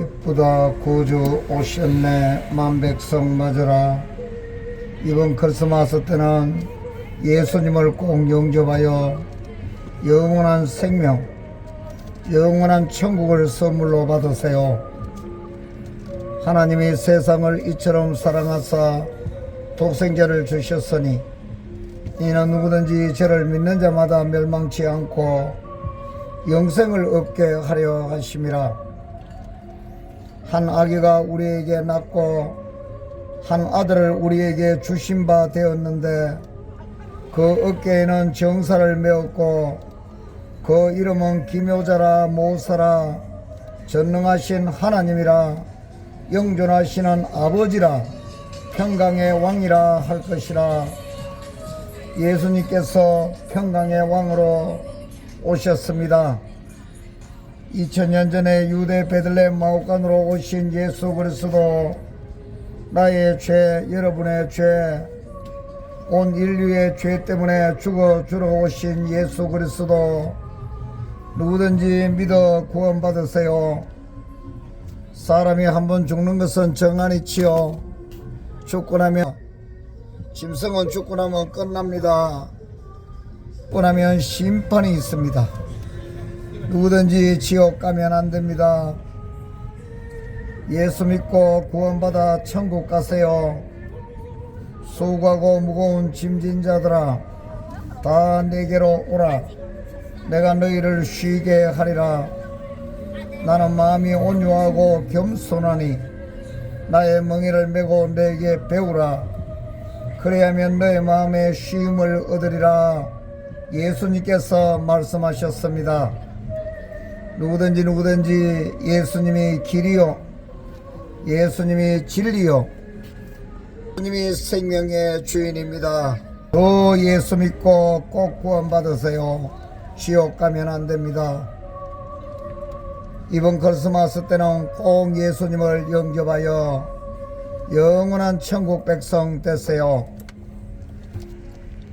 기쁘다. 구주 오셨네. 만백성 맞으라. 이번 크리스마스 때는 예수님을 꼭 영접하여 영원한 생명 영원한 천국을 선물로 받으세요. 하나님이 세상을 이처럼 사랑하사 독생자를 주셨으니 이는 누구든지 저를 믿는 자마다 멸망치 않고 영생을 얻게 하려 하심이라 한 아기가 우리에게 낳고 한 아들을 우리에게 주신 바 되었는데 그 어깨에는 정사를 메었고 그 이름은 기묘자라 모사라 전능하신 하나님이라 영존하시는 아버지라 평강의 왕이라 할 것이라 예수님께서 평강의 왕으로 오셨습니다. 2000년 전에 유대 베들레헴 마옥간으로 오신 예수 그리스도 나의 죄, 여러분의 죄, 온 인류의 죄 때문에 죽어 주러 오신 예수 그리스도 누구든지 믿어 구원받으세요. 사람이 한 번 죽는 것은 정한이치요. 죽고 나면 짐승은 죽고 나면 끝납니다. 죽고 나면 심판이 있습니다. 누구든지 지옥 가면 안 됩니다. 예수 믿고 구원받아 천국 가세요. 수고하고 무거운 짐진 자들아 다 내게로 오라. 내가 너희를 쉬게 하리라. 나는 마음이 온유하고 겸손하니 나의 멍에를 메고 내게 배우라. 그래야면 너의 마음에 쉼을 얻으리라. 예수님께서 말씀하셨습니다. 누구든지 누구든지 예수님이 길이요. 예수님이 진리요. 예수님이 생명의 주인입니다. 또 예수 믿고 꼭 구원받으세요. 지옥 가면 안 됩니다. 이번 크리스마스 때는 꼭 예수님을 영접하여 영원한 천국 백성 되세요.